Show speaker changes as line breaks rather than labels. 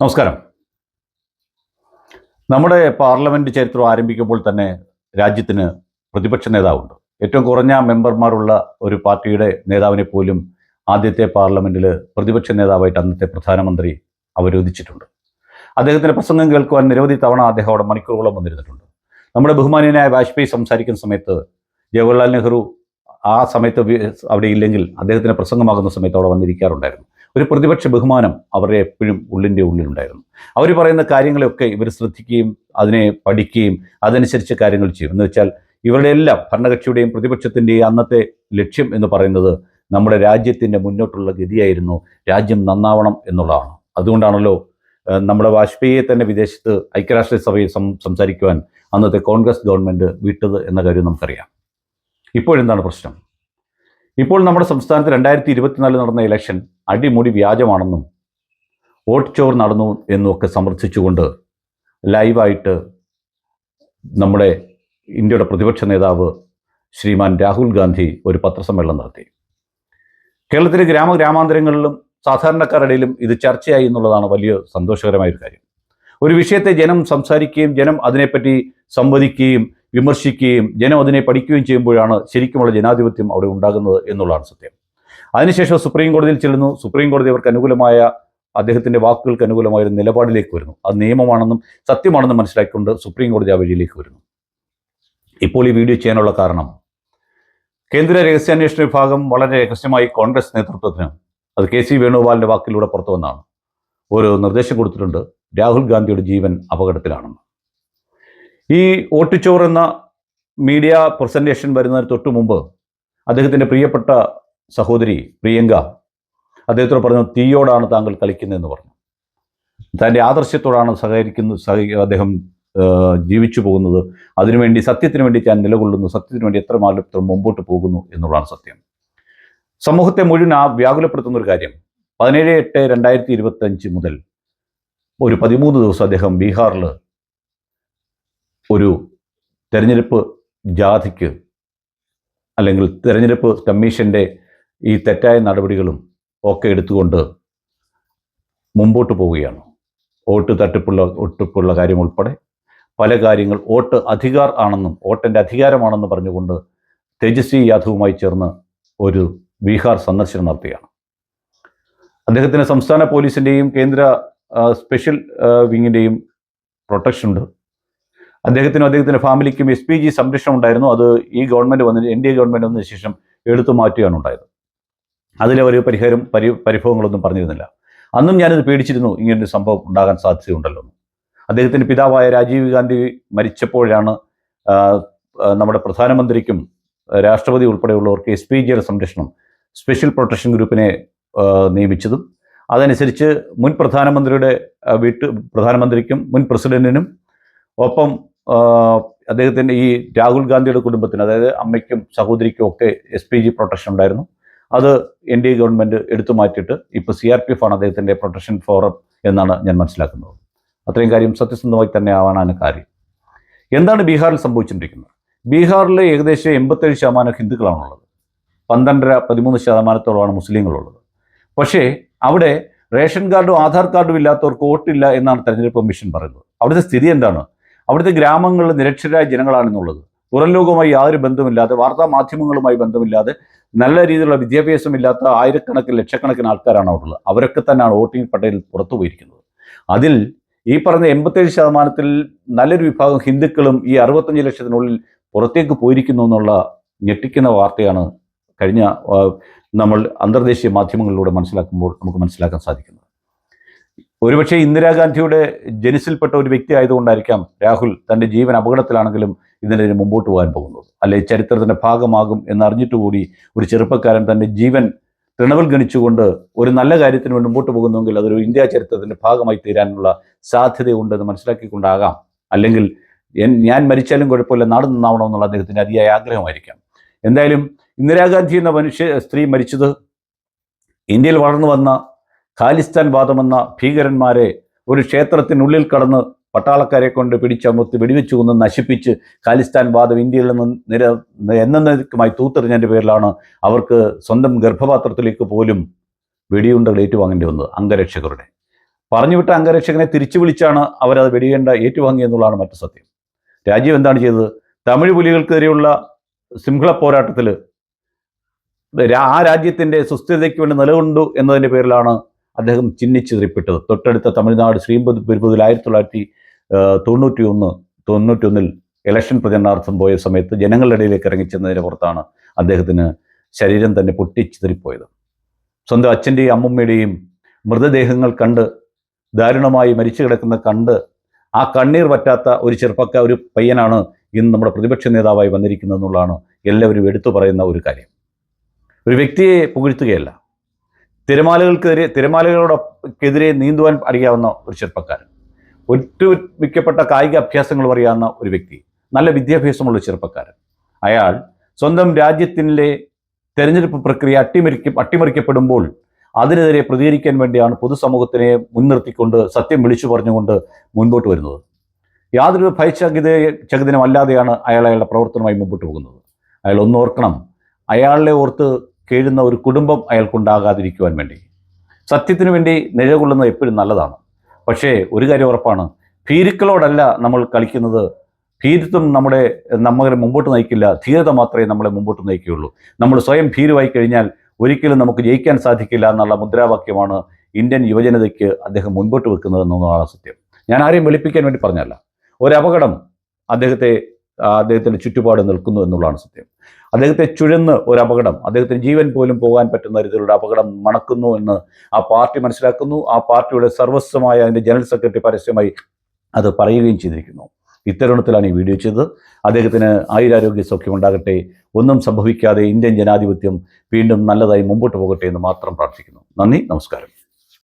നമസ്കാരം. നമ്മുടെ പാർലമെന്റ് ചരിത്രം ആരംഭിക്കുമ്പോൾ തന്നെ രാജ്യത്തിന് പ്രതിപക്ഷ നേതാവുണ്ട്. ഏറ്റവും കുറഞ്ഞ മെമ്പർമാരുള്ള ഒരു പാർട്ടിയുടെ നേതാവിനെ പോലും ആദ്യത്തെ പാർലമെന്റിൽ പ്രതിപക്ഷ നേതാവായിട്ട് അന്നത്തെ പ്രധാനമന്ത്രി അവരോധിച്ചിട്ടുണ്ട്. അദ്ദേഹത്തിന്റെ പ്രസംഗം കേൾക്കുവാൻ നിരവധി തവണ അദ്ദേഹം അവിടെ മണിക്കൂറുകളോളം വന്നിരുന്നിട്ടുണ്ട്. നമ്മുടെ ബഹുമാനീയനായ വാജ്പേയി സംസാരിക്കുന്ന സമയത്ത് ജവഹർലാൽ നെഹ്റു ആ സമയത്ത് അവിടെ ഇല്ലെങ്കിൽ അദ്ദേഹത്തിന് പ്രസംഗമാകുന്ന സമയത്ത് അവിടെ വന്നിരിക്കാറുണ്ടായിരുന്നു. ഒരു പ്രതിപക്ഷ ബഹുമാനം അവരുടെ എപ്പോഴും ഉള്ളിന്റെ ഉള്ളിലുണ്ടായിരുന്നു. അവർ പറയുന്ന കാര്യങ്ങളെയൊക്കെ ഇവർ ശ്രദ്ധിക്കുകയും അതിനെ പഠിക്കുകയും അതനുസരിച്ച് കാര്യങ്ങൾ ചെയ്യും. എന്ന് വെച്ചാൽ ഇവരുടെ എല്ലാം ഭരണകക്ഷിയുടെയും പ്രതിപക്ഷത്തിന്റെയും അന്നത്തെ ലക്ഷ്യം എന്ന് പറയുന്നത് നമ്മുടെ രാജ്യത്തിന്റെ മുന്നോട്ടുള്ള ഗതിയായിരുന്നു രാജ്യം നന്നാവണം എന്നുള്ളതാണ്. അതുകൊണ്ടാണല്ലോ നമ്മുടെ വാജ്പേയിയെ തന്നെ വിദേശത്ത് ഐക്യരാഷ്ട്രസഭയിൽ സം സംസാരിക്കുവാൻ അന്നത്തെ കോൺഗ്രസ് ഗവൺമെന്റ് വിട്ടത് എന്ന കാര്യം നമുക്കറിയാം. ഇപ്പോഴെന്താണ് പ്രശ്നം? ഇപ്പോൾ നമ്മുടെ സംസ്ഥാനത്ത് രണ്ടായിരത്തി ഇരുപത്തിനാലിൽ നടന്ന ഇലക്ഷൻ അടിമുടി വ്യാജമാണെന്നും വോട്ട് ചോർ നടന്നു എന്നുമൊക്കെ സമർത്ഥിച്ചുകൊണ്ട് ലൈവായിട്ട് നമ്മുടെ ഇന്ത്യയുടെ പ്രതിപക്ഷ നേതാവ് ശ്രീമാൻ രാഹുൽ ഗാന്ധി ഒരു പത്രസമ്മേളനം നടത്തി. കേരളത്തിലെ ഗ്രാമ ഗ്രാമാന്തരങ്ങളിലും സാധാരണക്കാരുടെയിലും ഇത് ചർച്ചയായി എന്നുള്ളതാണ് വലിയ സന്തോഷകരമായ ഒരു കാര്യം. ഒരു വിഷയത്തെ ജനം സംസാരിക്കുകയും ജനം അതിനെപ്പറ്റി സംവദിക്കുകയും വിമർശിക്കുകയും ജനം അതിനെ പഠിക്കുകയും ചെയ്യുമ്പോഴാണ് ശരിക്കുമുള്ള ജനാധിപത്യം അവിടെ ഉണ്ടാകുന്നത് എന്നുള്ളതാണ് സത്യം. അതിനുശേഷം സുപ്രീം കോടതിയിൽ ചെല്ലുന്നു. സുപ്രീം കോടതി അവർക്ക് അനുകൂലമായ അദ്ദേഹത്തിന്റെ വാക്കുകൾക്ക് അനുകൂലമായ ഒരു നിലപാടിലേക്ക് വരുന്നു. അത് നിയമമാണെന്നും സത്യമാണെന്നും മനസ്സിലാക്കിക്കൊണ്ട് സുപ്രീം കോടതി ആ വഴിയിലേക്ക് വരുന്നു. ഇപ്പോൾ ഈ വീഡിയോ ചെയ്യാനുള്ള കാരണം കേന്ദ്ര രഹസ്യാന്വേഷണ വിഭാഗം വളരെ രഹസ്യമായി കോൺഗ്രസ് നേതൃത്വത്തിന് അത് കെ സി വേണുഗോപാലിന്റെ വാക്കിലൂടെ പുറത്തു വന്നാണ്. ഒരു നിർദ്ദേശം കൊടുത്തിട്ടുണ്ട്. രാഹുൽ ഗാന്ധിയുടെ ജീവൻ അപകടത്തിലാണെന്ന്. ഈ ഓട്ടിച്ചോർ എന്ന മീഡിയ പ്രസന്റേഷൻ വരുന്നതിന് തൊട്ടു മുമ്പ് അദ്ദേഹത്തിന്റെ പ്രിയപ്പെട്ട സഹോദരി പ്രിയങ്ക അദ്ദേഹത്തോട് പറഞ്ഞു തീയോടാണ് താങ്കൾ കളിക്കുന്നതെന്ന് പറഞ്ഞു. തന്റെ ആദർശത്തോടാണ് സഹകരിക്കുന്നത് സഹ അദ്ദേഹം ജീവിച്ചു പോകുന്നത്. അതിനുവേണ്ടി സത്യത്തിന് വേണ്ടി ഞാൻ നിലകൊള്ളുന്നു. സത്യത്തിന് വേണ്ടി എത്ര മാലത്ര മുമ്പോട്ട് പോകുന്നു എന്നുള്ളതാണ് സത്യം. സമൂഹത്തെ മുഴുവൻ ആ വ്യാകുലപ്പെടുത്തുന്ന ഒരു കാര്യം. പതിനേഴ് എട്ട് രണ്ടായിരത്തി ഇരുപത്തഞ്ച് മുതൽ ഒരു പതിമൂന്ന് ദിവസം അദ്ദേഹം ബീഹാറിൽ ഒരു തെരഞ്ഞെടുപ്പ് ജാഥയ്ക്ക് അല്ലെങ്കിൽ തെരഞ്ഞെടുപ്പ് കമ്മീഷന്റെ ഈ തെറ്റായ നടപടികളും ഒക്കെ എടുത്തുകൊണ്ട് മുമ്പോട്ട് പോവുകയാണ്. വോട്ട് തട്ടിപ്പുള്ള ഒട്ടിപ്പുള്ള കാര്യം ഉൾപ്പെടെ പല കാര്യങ്ങൾ വോട്ട് അധികാർ ആണെന്നും വോട്ടിന്റെ അധികാരമാണെന്ന് പറഞ്ഞുകൊണ്ട് തേജസ്വി യാദവുമായി ചേർന്ന് ഒരു ബീഹാർ സന്ദർശനം നടത്തുകയാണ്. അദ്ദേഹത്തിന് സംസ്ഥാന പോലീസിന്റെയും കേന്ദ്ര സ്പെഷ്യൽ വിങ്ങിന്റെയും പ്രൊട്ടക്ഷൻ ഉണ്ട്. അദ്ദേഹത്തിനും അദ്ദേഹത്തിന്റെ ഫാമിലിക്കും എസ് പി ജി സംരക്ഷണം ഉണ്ടായിരുന്നു. അത് ഈ ഗവൺമെന്റ് വന്നതിന് എൻ ഡി എ ഗവൺമെന്റ് വന്നതിന് ശേഷം എടുത്തു മാറ്റുകയാണ് ഉണ്ടായത്. അതിലെ ഒരു പരിഹാരം പരി പരിഭവങ്ങളൊന്നും പറഞ്ഞിരുന്നില്ല. അന്നും ഞാനത് പേടിച്ചിരുന്നു ഇങ്ങനൊരു സംഭവം ഉണ്ടാകാൻ സാധ്യതയുണ്ടല്ലോ. അദ്ദേഹത്തിന്റെ പിതാവായ രാജീവ് ഗാന്ധി മരിച്ചപ്പോഴാണ് നമ്മുടെ പ്രധാനമന്ത്രിക്കും രാഷ്ട്രപതി ഉൾപ്പെടെയുള്ളവർക്ക് എസ് പി ജിയുടെ സംരക്ഷണം സ്പെഷ്യൽ പ്രൊട്ടക്ഷൻ ഗ്രൂപ്പിനെ നിയമിച്ചതും. അതനുസരിച്ച് മുൻ പ്രധാനമന്ത്രിയുടെ വീട്ട് പ്രധാനമന്ത്രിക്കും മുൻ പ്രസിഡന്റിനും ഒപ്പം അദ്ദേഹത്തിന്റെ ഈ രാഹുൽ ഗാന്ധിയുടെ കുടുംബത്തിന് അതായത് അമ്മയ്ക്കും സഹോദരിക്കും ഒക്കെ എസ് പി ജി പ്രൊട്ടക്ഷൻ ഉണ്ടായിരുന്നു. അത് എൻ ഡി എ ഗവൺമെന്റ് എടുത്തു മാറ്റിയിട്ട് ഇപ്പോൾ സി ആർ പി എഫ് ആണ് അദ്ദേഹത്തിന്റെ പ്രൊട്ടക്ഷൻ ഫോറം എന്നാണ് ഞാൻ മനസ്സിലാക്കുന്നത്. അത്രയും കാര്യം സത്യസന്ധമായി തന്നെ ആവാനാണ് കാര്യം. എന്താണ് ബീഹാറിൽ സംഭവിച്ചിരിക്കുന്നത് ബീഹാറിലെ ഏകദേശം എൺപത്തേഴ് ശതമാനം ഹിന്ദുക്കളാണുള്ളത്. പന്ത്രണ്ടര പതിമൂന്ന് ശതമാനത്തോളമാണ് മുസ്ലിങ്ങളുള്ളത്. പക്ഷേ അവിടെ റേഷൻ കാർഡും ആധാർ കാർഡും ഇല്ലാത്തവർക്ക് വോട്ടില്ല എന്നാണ് തെരഞ്ഞെടുപ്പ് കമ്മീഷൻ പറയുന്നത്. അവിടുത്തെ സ്ഥിതി എന്താണ്? അവിടുത്തെ ഗ്രാമങ്ങളിൽ നിരക്ഷരായ ജനങ്ങളാണെന്നുള്ളത് പുറം ലോകവുമായി യാതൊരു ബന്ധമില്ലാതെ വാർത്താ മാധ്യമങ്ങളുമായി ബന്ധമില്ലാതെ നല്ല രീതിയിലുള്ള വിദ്യാഭ്യാസമില്ലാത്ത ആയിരക്കണക്കിന് ലക്ഷക്കണക്കിന് ആൾക്കാരാണ് അവിടെ ഉള്ളത് അവരൊക്കെ തന്നെയാണ് വോട്ടിംഗ് പട്ടികയിൽ പുറത്തു പോയിരിക്കുന്നത്. അതിൽ ഈ പറഞ്ഞ എൺപത്തേഴ് ശതമാനത്തിൽ നല്ലൊരു വിഭാഗം ഹിന്ദുക്കളും ഈ അറുപത്തഞ്ച് ലക്ഷത്തിനുള്ളിൽ പുറത്തേക്ക് പോയിരിക്കുന്നു എന്നുള്ള ഞെട്ടിക്കുന്ന വാർത്തയാണ് കഴിഞ്ഞ നമ്മൾ അന്തർദേശീയ മാധ്യമങ്ങളിലൂടെ മനസ്സിലാക്കുമ്പോൾ നമുക്ക് മനസ്സിലാക്കാൻ സാധിക്കുന്നത്. ഒരുപക്ഷെ ഇന്ദിരാഗാന്ധിയുടെ ജനിസിൽപ്പെട്ട ഒരു വ്യക്തി ആയതുകൊണ്ടായിരിക്കാം രാഹുൽ തന്റെ ജീവൻ അപകടത്തിലാണെങ്കിലും ഇതിനെതിരെ മുമ്പോട്ട് പോകാൻ പോകുന്നത്. അല്ലെ ചരിത്രത്തിന്റെ ഭാഗമാകും എന്നറിഞ്ഞിട്ട് കൂടി ഒരു ചെറുപ്പക്കാരൻ തന്റെ ജീവൻ തൃണവൽ ഗണിച്ചുകൊണ്ട് ഒരു നല്ല കാര്യത്തിന് വേണ്ടി മുമ്പോട്ട് പോകുന്നുവെങ്കിൽ അതൊരു ഇന്ത്യ ചരിത്രത്തിന്റെ ഭാഗമായി തീരാനുള്ള സാധ്യതയുണ്ടെന്ന് മനസ്സിലാക്കിക്കൊണ്ടാകാം. അല്ലെങ്കിൽ ഞാൻ മരിച്ചാലും കുഴപ്പമില്ല നാട് നന്നാവണമെന്നുള്ള അദ്ദേഹത്തിന്റെ അതിയായ ആഗ്രഹമായിരിക്കാം. എന്തായാലും ഇന്ദിരാഗാന്ധി എന്ന മനുഷ്യ സ്ത്രീ മരിച്ചത് ഇന്ത്യയിൽ വളർന്നു വന്ന ഖാലിസ്ഥാൻ വാദമെന്ന ഭീകരന്മാരെ ഒരു ക്ഷേത്രത്തിനുള്ളിൽ കടന്ന് പട്ടാളക്കാരെ കൊണ്ട് പിടിച്ചമർത്തി വെടിവെച്ചു കൊന്ന് നശിപ്പിച്ച് ഖാലിസ്ഥാൻ വാദം ഇന്ത്യയിൽ നിന്ന് നിര എന്നേക്കുമായി തൂത്തെറിഞ്ഞതിന്റെ പേരിലാണ് അവർക്ക് സ്വന്തം ഗർഭപാത്രത്തിലേക്ക് പോലും വെടിയുണ്ടകൾ ഏറ്റുവാങ്ങേണ്ടി വന്നത് അംഗരക്ഷകരുടെ. പറഞ്ഞുവിട്ട അംഗരക്ഷകനെ തിരിച്ചു വിളിച്ചാണ് അവരത് വെടിയേണ്ട ഏറ്റുവാങ്ങി എന്നുള്ളതാണ് മറ്റു സത്യം. രാജ്യം എന്താണ് ചെയ്തത്? തമിഴ് പുലികൾക്കെതിരെയുള്ള സിംഹള പോരാട്ടത്തിൽ ആ രാജ്യത്തിന്റെ സുസ്ഥിരതയ്ക്ക് വേണ്ടി നിലകൊണ്ടു എന്നതിന്റെ പേരിലാണ് അദ്ദേഹം ചിഹ്നിച്ചിതറിപ്പെട്ടത് തൊട്ടടുത്ത തമിഴ്നാട് ശ്രീപെരുമ്പതിൽ ആയിരത്തി തൊള്ളായിരത്തി തൊണ്ണൂറ്റി ഒന്ന് തൊണ്ണൂറ്റി ഒന്നിൽ ഇലക്ഷൻ പ്രചരണാർത്ഥം പോയ സമയത്ത് ജനങ്ങളുടെ ഇടയിലേക്ക് ഇറങ്ങിച്ചെന്നതിന് പുറത്താണ് അദ്ദേഹത്തിന് ശരീരം തന്നെ പൊട്ടിച്ചിതറിപ്പോയത്. സ്വന്തം അച്ഛന്റെയും അമ്മമ്മയുടെയും മൃതദേഹങ്ങൾ കണ്ട് ദാരുണമായി മരിച്ചു കിടക്കുന്ന കണ്ട് ആ കണ്ണീർ പറ്റാത്ത ഒരു ചെറുപ്പക്ക ഒരു പയ്യനാണ് ഇന്ന് നമ്മുടെ പ്രതിപക്ഷ നേതാവായി വന്നിരിക്കുന്നത് എന്നുള്ളതാണ് എല്ലാവരും എടുത്തു പറയുന്ന ഒരു കാര്യം. ഒരു വ്യക്തിയെ പുകഴ്ത്തുകയല്ല. തിരമാലകൾക്കെതിരെ തിരമാലകളോടൊക്കെതിരെ നീന്തുവാൻ അറിയാവുന്ന ഒരു ചെറുപ്പക്കാരൻ. ഒറ്റുമിക്കപ്പെട്ട കായിക അഭ്യാസങ്ങൾ അറിയാവുന്ന ഒരു വ്യക്തി. നല്ല വിദ്യാഭ്യാസമുള്ള ചെറുപ്പക്കാരൻ. അയാൾ സ്വന്തം രാജ്യത്തിന്റെ തെരഞ്ഞെടുപ്പ് പ്രക്രിയ അട്ടിമറിക്ക അട്ടിമറിക്കപ്പെടുമ്പോൾ അതിനെതിരെ പ്രതികരിക്കാൻ വേണ്ടിയാണ് പൊതുസമൂഹത്തിനെ മുൻനിർത്തിക്കൊണ്ട് സത്യം വിളിച്ചു പറഞ്ഞുകൊണ്ട് മുൻപോട്ട് വരുന്നത്. യാതൊരു ഭയചകിത ചകിതനുമല്ലാതെയാണ് അയാൾ അയാളുടെ പ്രവർത്തനമായി മുമ്പോട്ട് പോകുന്നത്. അയാൾ ഒന്നോർക്കണം. അയാളെ ഓർത്ത് കേഴുന്ന ഒരു കുടുംബം അയാൾക്കുണ്ടാകാതിരിക്കുവാൻ വേണ്ടി. സത്യത്തിന് വേണ്ടി നിലകൊള്ളുന്നത് എപ്പോഴും നല്ലതാണ്. പക്ഷേ ഒരു കാര്യം ഉറപ്പാണ്. ഭീരുക്കളോടല്ല നമ്മൾ കളിക്കുന്നത്. ഭീരുത്വം നമ്മുടെ നമ്മളെ മുമ്പോട്ട് നയിക്കില്ല. ധീരത മാത്രമേ നമ്മളെ മുമ്പോട്ട് നയിക്കുകയുള്ളൂ. നമ്മൾ സ്വയം ഭീരുവായി കഴിഞ്ഞാൽ ഒരിക്കലും നമുക്ക് ജയിക്കാൻ സാധിക്കില്ല എന്നുള്ള മുദ്രാവാക്യമാണ് ഇന്ത്യൻ യുവജനതയ്ക്ക് അദ്ദേഹം മുൻപോട്ട് വെക്കുന്നത് എന്നുള്ളതാണ് സത്യം. ഞാൻ ആരെയും വെളുപ്പിക്കാൻ വേണ്ടി പറഞ്ഞല്ല. ഒരു അപകടം അദ്ദേഹത്തെ അദ്ദേഹത്തിന്റെ ചുറ്റുപാട് നിൽക്കുന്നു എന്നുള്ളതാണ് സത്യം. അദ്ദേഹത്തെ ചുഴന്ന് ഒരു അപകടം അദ്ദേഹത്തിന് ജീവൻ പോലും പോകാൻ പറ്റുന്ന രീതിയിലുള്ള അപകടം മണക്കുന്നു എന്ന് ആ പാർട്ടി മനസ്സിലാക്കുന്നു. ആ പാർട്ടിയുടെ സർവസ്വമായ അതിന്റെ ജനറൽ സെക്രട്ടറി പരസ്യമായി അത് പറയുകയും ചെയ്തിരിക്കുന്നു. ഇത്തരുണത്തിലാണ് ഈ വീഡിയോ ചെയ്തത്. അദ്ദേഹത്തിന് ആയുരാരോഗ്യ സൗഖ്യം ഉണ്ടാകട്ടെ. ഒന്നും സംഭവിക്കാതെ ഇന്ത്യൻ ജനാധിപത്യം വീണ്ടും നല്ലതായി മുമ്പോട്ട് പോകട്ടെ എന്ന് മാത്രം പ്രാർത്ഥിക്കുന്നു. നന്ദി നമസ്കാരം.